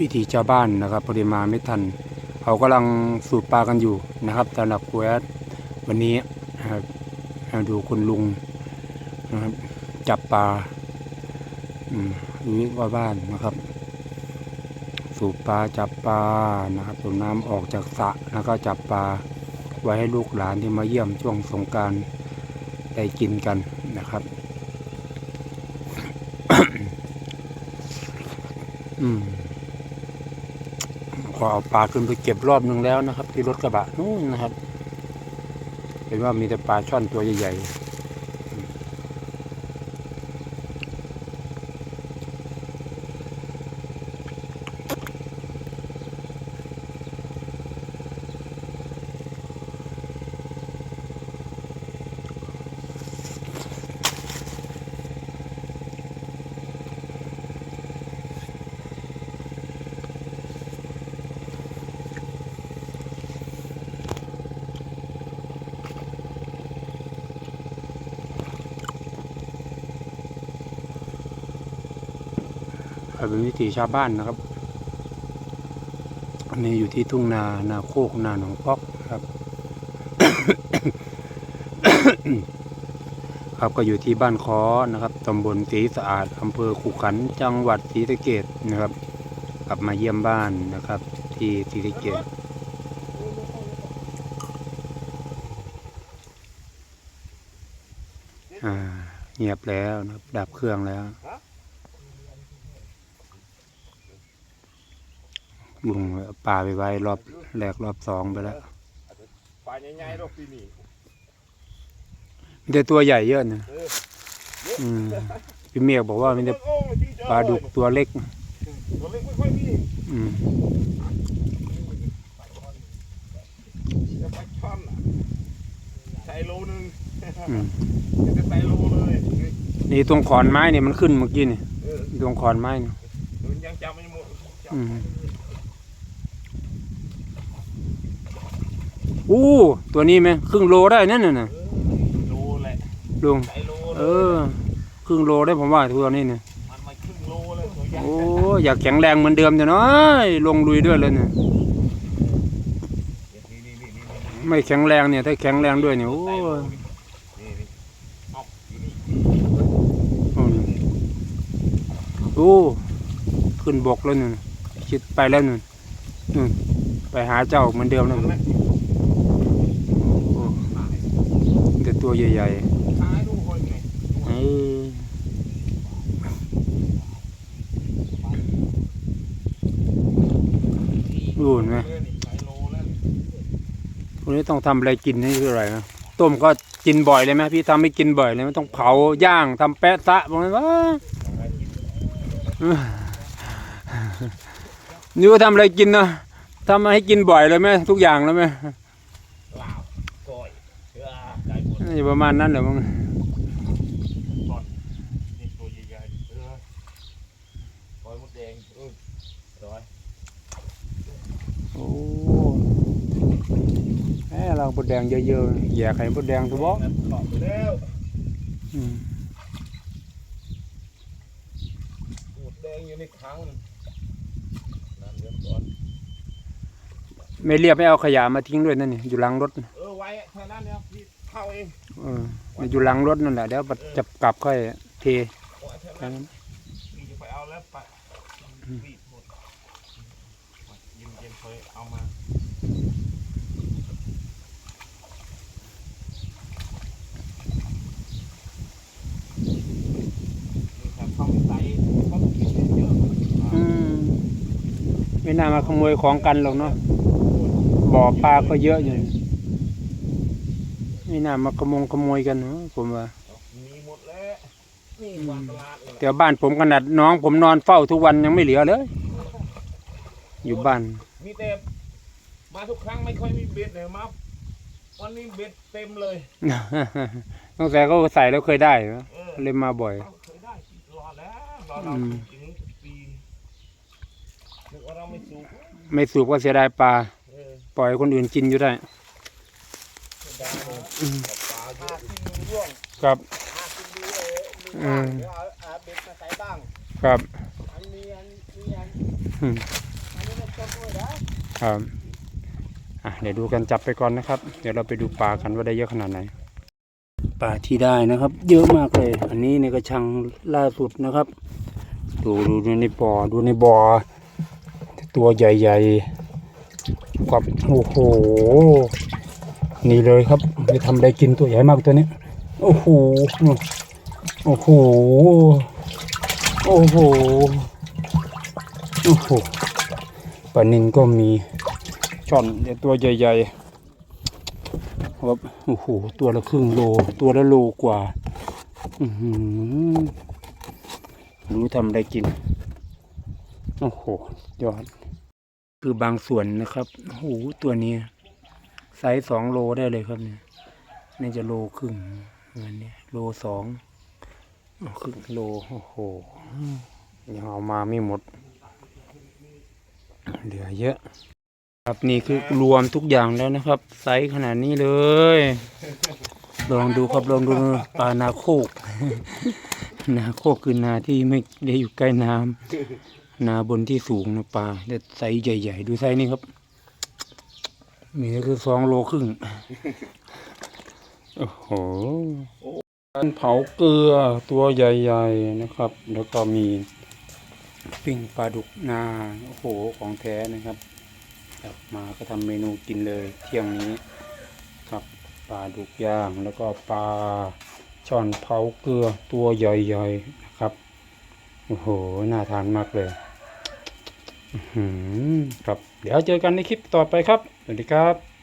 วิถีชาวบ้านนะครับปริมาณไม่ทัน เขากำลังสูบปลากันอยู่นะครับสำหรับกูแอดวันนี้นะครับดูคุณลุงนะครับจับปลาอืมอยู่ว่าบ้านนะครับ สูบปลาจับปลานะครับสูบน้ำออกจากสระแล้วก็จับปลาไว้ให้ลูกหลานที่มาเยี่ยมช่วงสงการได้กินกันนะครับอืม ขอเอาปลาขึ้นไปเก็บรอบหนึ่งแล้วนะครับ ที่รถกระบะนู่นนะครับ เห็นว่ามีแต่ปลาช่อนตัวใหญ่ๆ เป็นวิถีชาวบ้านนะครับ อันนี้อยู่ที่ทุ่งนานาโคกนาหนองพอกครับ ครับก็อยู่ที่บ้านคอนะครับตำบลศรีสะอาดอำเภอขุขันจังหวัดศรีสะเกษนะครับ กลับมาเยี่ยมบ้านนะครับ ที่ศรีสะเกษอ่าเงียบแล้วนะครับดับเครื่องแล้ว ลุงเอาปลาไปไว้รอบแรกรอบสองไปแล้วปลาใหญ่ๆรอบปีนี้มีแต่ตัวใหญ่เยอะนะเอออืมพี่เมียบอกว่ามีแต่โอ้ยที่เจอปลาดุกตัวเล็กตัวเล็กไม่ค่อยมีอืมจะปลาช่อนอะใส่โลนึงอืมจะใส่โลเลยนี่ตรงขอนไม้เนี่ยมันขึ้นเมื่อกี้นี่เออตรงขอนไม้นี่มันยังจำไม่หมดจำอืม อู้ตัวนี้ไหมครึ่งโลได้นั่นน่ะนะโลแหละลุงใส่โลเอเลยอครึ่งโลได้ผมว่าตัวนี้เนี่ยมันมาครึ่งโลเลยตัวใหญ่โอ้อยากแข็งแรงเหมือนเดิมจะน้อยลงลุยด้วยเลยเนี่ยนี่นี่นี่นี่นี่ไม่แข็งแรงเนี่ยถ้าแข็งแรงด้วยเนี่ยโอ้ใส่โลยนี่นี่เอาอยู่นี่อืมโอ้ขึ้นบกแล้วนู่นคิดไปแล้วนู่นนู่นไปหาเจ้าเหมือนเดิมแล้วมันนู่นไม่ โอ้แต่ตัวใหญ่ขายดูคนไงๆเออรู้เห็นไหมเออนี่ใส่โลแล้ววันนี้ต้องทำอะไรกินนี่คืออะไรนะต้มก็กินบ่อยเลยไหมพี่ทำไม่กินบ่อยเลยไม่ต้องเผาย่างทำแปะซะบอกเลยว่านี่ว่าทำอะไรกินนะทำมาให้กินบ่อยเลยไหมทุกอย่างแล้วไหมลาบก้ อยเออไก่หมดน่าจะประมาณนั้นแหละมั้งก่อนนี่ตัวใหญ่ๆเออก้อยมดแดงเออร้อยโอ้แหมเราบดแดงเยอะๆแย่ไข่บดแดงตัวบอกนั่นขอบไปแล้วอืมหมดแดงอยู่ในถังนั่นเดี๋ยวก่อนไม่เรียบไม่เอาขยะมาทิ้งด้วยนั่นนี่อยู่หลังรถเออไว้แค่นั้นเนี่ยพี่เข้าเองเอออยู่หลังรถนั่นแหละเดี๋ยวจะกลับค่อยเทไว้แค่แค่นั้น นั้นพี่จะไปเอาแล้วไปรีบหมดเย็นเย็นๆเคยเอามานี่ครับเขาไม่ใส่เขากินเยอะอืมไม่น่ามาขโมยของกันหรอกเนาะบ่อปลาก็เยอะอยู่ ไม่น่ามาขโมงขโมยกันเนอะผมว่ามีหมดแล้วนี่วางตลาดเลยแต่บ้านผมขนาดน้องผมนอนเฝ้าทุกวันยังไม่เหลือเลย อยู่บ้าน มีแต่มาทุกครั้งไม่ค่อยมีเบ็ดเลยมาวันนี้เบ็ดเต็มเลยตั้งแต่เขาใส่แล้วเคยได้เหรอเออเลยมาบ่อย เราเคยได้รอแล้วรอเราอืม ถึงปีนึกว่าเราไม่สูบไม่สูบก็เสียดายปลาเออปล่อยให้คนอื่นกินอยู่ได้ ครับหากินดูเออมีอืบ้างมเดี๋ยวเอาเบ็ดมาใส่บ้างครับอันนี้อันนี้อันครับอะเดี๋ยวดูกันจับไปก่อนนะครับ เดี๋ยวเราไปดูปลากันว่าได้เยอะขนาดไหนปลาที่ได้นะครับ เยอะมากเลย อันนี้ในกระชังล่าสุดนะครับ ดูดูดูในบ่อดูในบ่อตัวใหญ่ๆกับโอ้โห นี่เลยครับไปทำอะไรกินตัวใหญ่มากตัวนี้โอ้โหโอ้โหโอ้โหโอ้โหปลานินก็มีช่อนเนี่ยตัวใหญ่ๆครับโอ้โหตัวละครึ่งโล ตัวละโลกว่าอืรู้ทำอะไรกิน โอ้โหยอด คือบางส่วนนะครับโอ้โหตัวนี้ ไซส์สองโลได้เลยครับเนี่ยนี่จะโลครึ่งวันนี้โลสองครึ่งโลโอ้โหยังเอามาไม่หมด เหลือเยอะครับนี่คือรวมทุกอย่างแล้วนะครับ ไซส์ขนาดนี้เลย ลองดูครับลองดูปลานาโคก นาโคกคือนาที่ไม่ได้อยู่ใกล้น้ำนาบนที่สูงนะปลาแต่ไซส์ใหญ่ ๆ ดูไซส์นี่ครับ มีก็คือสองโลครึ่ง โอ้โหการเผาเกลือตัวใหญ่ๆนะครับ แล้วก็มีปิ้งปลาดุกนาโอ้โหของแท้นะครับกลับมาก็ทำเมนูกินเลยเที่ยงนี้ครับปลาดุกย่างแล้วก็ปลาช่อนเผาเกลือตัวใหญ่ๆนะครับโอ้โหน่าทานมากเลยอื้อหือ ครับ เดี๋ยวเจอกันในคลิปต่อไปครับ สวัสดีครับ